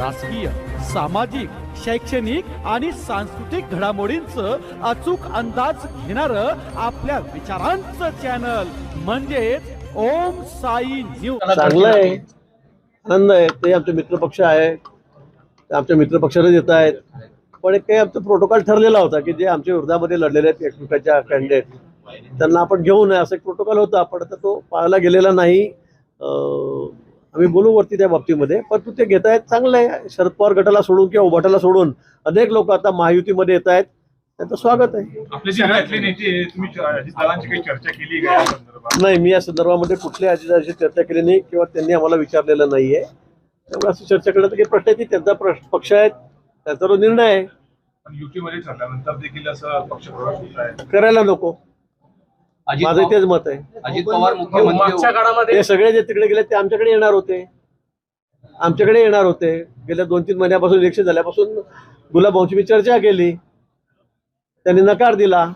राजकीय सामाजिक शैक्षणिक आणि सांस्कृतिक घडामोडींचं अचूक अंदाज घेणार आपल्या विचारांचं चॅनल म्हणजेच ओम साई न्यूज. चांगलं आहे. आनंद आहे. ते आमचे मित्रपक्ष आहे ते आमच्या मित्रपक्षाला येत आहेत. पण एक काही आमचा प्रोटोकॉल ठरलेला होता की जे आमच्या विरोधामध्ये लढलेले आहेत एकमेकाच्या कॅन्डिडेट त्यांना आपण घेऊ नये असं एक प्रोटोकॉल होता. पण आता तो पाळला गेलेला नाही. अं, आम्ही बोलू वरती त्या बाबतीमध्ये परंतु ते घेत आहेत चांगलं आहे. शरद पवार गटाला सोडून किंवा उभाटाला सोडून अनेक लोक आता महायुतीमध्ये येत आहेत. त्यांचं स्वागत आहे. आपले जिल्ह्यातले नेते आहे, तुम्ही च- अजित दादांची काही चर्चा केली का या संदर्भात? नाही मी या संदर्भामध्ये कुठल्याही अजिताशी चर्चा केली नाही किंवा त्यांनी आम्हाला विचारलेलं नाहीये. त्यामुळे असं चर्चा करण्यात काही प्रश्न आहे त्यांचा पक्ष आहे त्यांचा तो निर्णय आहे. पण युती मध्ये ठरल्यानंतर देखील असं पक्ष प्रवेश होत आहे. करायला नको. अजित माझं पवार- तेच मत आहे. अजित पवार मुख्यमंत्री ते सगळे जे तिकडे गेले ते आमच्याकडे येणार होते. आमच्याकडे येणार होते. गेल्या दोन तीन महिन्यापासून इलेक्शन झाल्यापासून गुलाबभाऊंची मी चर्चा केली. त्यांनी नकार दिला.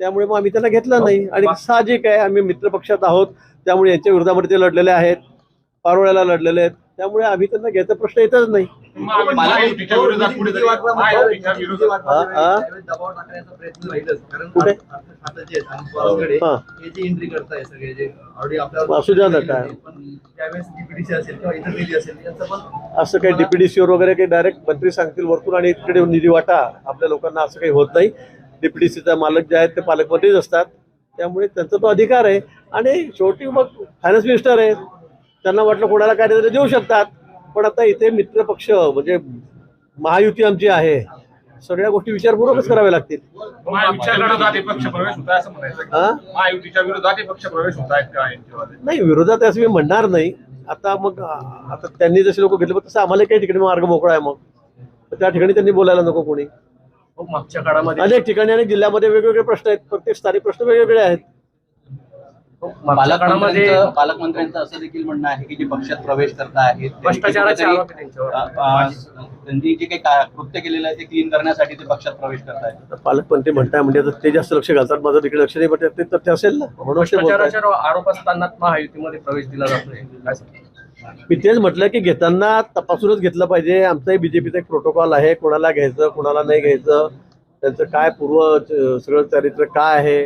त्यामुळे मग आम्ही त्यांना घेतलं नाही. आणि साहजिक आहे आम्ही मित्रपक्षात आहोत. त्यामुळे यांच्या विरोधामध्ये ते लढलेले आहेत. पारोळ्याला लढलेले आहेत. त्यामुळे आम्ही त्यांना घ्यायचा प्रश्न येतच नाही. आहे, असू द्या ना काय. काही डीपीडीसीवर वगैरे काही डायरेक्ट मंत्री सांगतील वरतून आणि इकडे निधी वाटा. आपल्या लोकांना असं काही होत नाही. डीपीडीसीचा मालक जे आहेत ते पालकमंत्रीच असतात. त्यामुळे त्यांचा तो अधिकार आहे. आणि शेवटी मग फायनान्स मिनिस्टर आहेत. त्यांना वाटलं कोणाला काय तरी देऊ शकतात. पण आता इथे मित्रपक्ष म्हणजे महायुती आमची आहे. सगळ्या गोष्टी विचारपूर्वकच कराव्या लागतील. हे पक्ष हा? हे पक्ष नाही विरोधात असं मी म्हणणार नाही. आता मग आता त्यांनी जसे लोक घेतले तसं आम्हाला काही तिकडे मार्ग मोकळा आहे मग. त्या ठिकाणी त्यांनी बोलायला नको कोणी. मागच्या काळामध्ये अनेक ठिकाणी अनेक जिल्ह्यामध्ये वेगवेगळे प्रश्न आहेत. प्रत्येक स्थानिक प्रश्न वेगवेगळे आहेत. पालकमंत्र्यांचं पालकमंत्र्यांचं असं देखील म्हणणं आहे की जे पक्षात प्रवेश करता आहेत त्यांनी भ्रष्टाचाराचे कुठेतरी, आरोप आहे त्यांच्यावर. त्यांनी जे काही का- कृत्य केलेलं आहे ते क्लीन करण्यासाठी ते पक्षात प्रवेश करतायत आता पालकमंत्री म्हणताय म्हणजे आता ते जास्त लक्ष घालतात माझं तिकडे लक्ष नाही पण ते तर ते असेल ना म्हणून. भ्रष्टाचाराच्या आरोप असताना महायुतीमध्ये प्रवेश दिला जातो काय सांगता? मी तेच म्हटलं की घेताना तपासूनच घेतलं पाहिजे आमचाही बीजेपीचा एक प्रोटोकॉल आहे कोणाला घ्यायचं कोणाला नाही घ्यायचं त्यांचं काय पूर्व अ, सगळं चारित्र्य काय आहे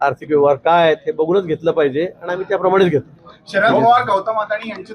आर्थिक व्यवहार काय आहेत हे बघूनच घेतलं पाहिजे आणि आम्ही त्याप्रमाणेच घेतो. शरद पवार गौतम अदानी यांची